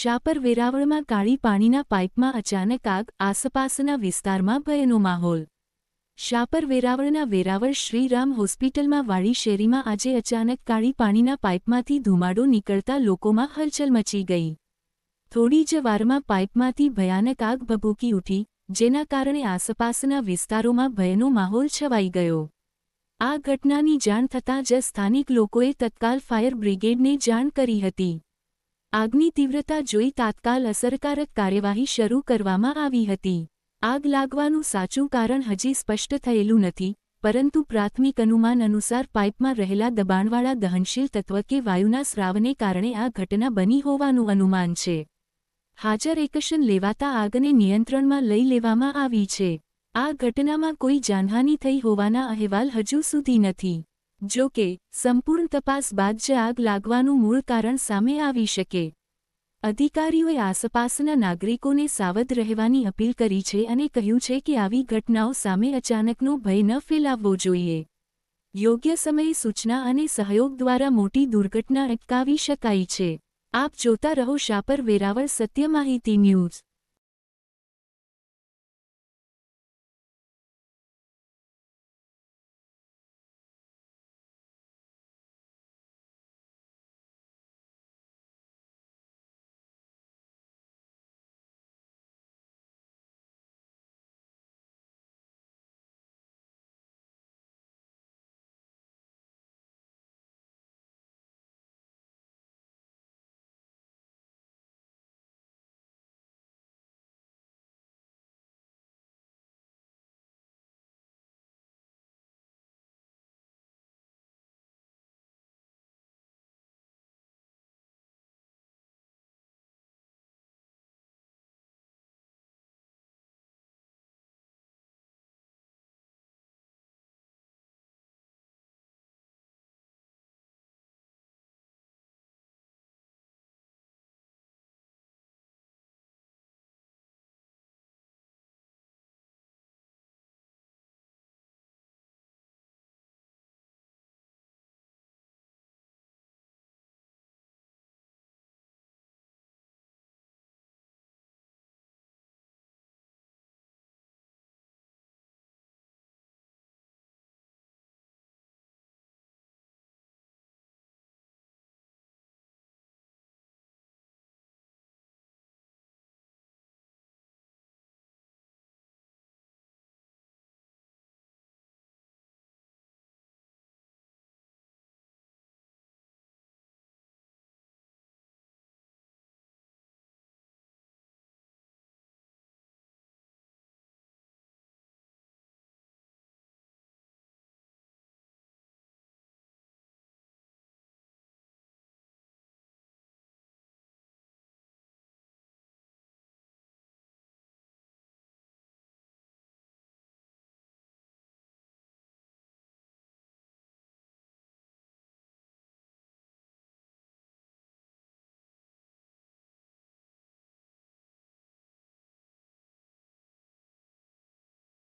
શાપર વેરાવળમાં કાળી પાણીના પાઇપમાં અચાનક આગ, આસપાસના વિસ્તારમાં ભયનો માહોલ. શાપર વેરાવળના વેરાવળ શ્રીરામ હોસ્પિટલમાં વાડી શેરીમાં આજે અચાનક કાળી પાણીના પાઇપમાંથી ધુમાડો નીકળતા લોકોમાં હલચલ મચી ગઈ. થોડી જ વારમાં પાઇપમાંથી ભયાનક આગ ભભૂકી ઉઠી, જેના કારણે આસપાસના વિસ્તારોમાં ભયનો માહોલ છવાઈ ગયો. આ ઘટનાની જાણ થતાં જ સ્થાનિક લોકોએ તત્કાલ ફાયર બ્રિગેડને જાણ કરી હતી. આગની તીવ્રતા જોઈ તાત્કાલ અસરકારક કાર્યવાહી શરૂ કરવામાં આવી હતી. આગ લાગવાનું સાચું કારણ હજી સ્પષ્ટ થયેલું નથી, પરંતુ પ્રાથમિક અનુમાન અનુસાર પાઇપમાં રહેલા દબાણવાળા દહનશીલ તત્વ કે વાયુના સ્રાવને કારણે આ ઘટના બની હોવાનું અનુમાન છે. હાજર એકશન લેવાતા આગને નિયંત્રણમાં લઈ લેવામાં આવી છે. આ ઘટનામાં કોઈ જાનહાની થઈ હોવાના અહેવાલ હજુ સુધી નથી. જો કે, સંપૂર્ણ તપાસ બાદ જ આગ લાગવાનું મૂળ કારણ સામે આવી શકે. અધિકારીઓએ આસપાસના નાગરિકોને સાવધ રહેવાની અપીલ કરી છે અને કહ્યું છે કે આવી ઘટનાઓ સામે અચાનકનો ભય ન ફેલાવવો જોઈએ. યોગ્ય સમયે સૂચના અને સહયોગ દ્વારા મોટી દુર્ઘટના અટકાવી શકાય છે. આપ જોતા રહો શાપર વેરાવળ સત્ય માહિતી ન્યૂઝ.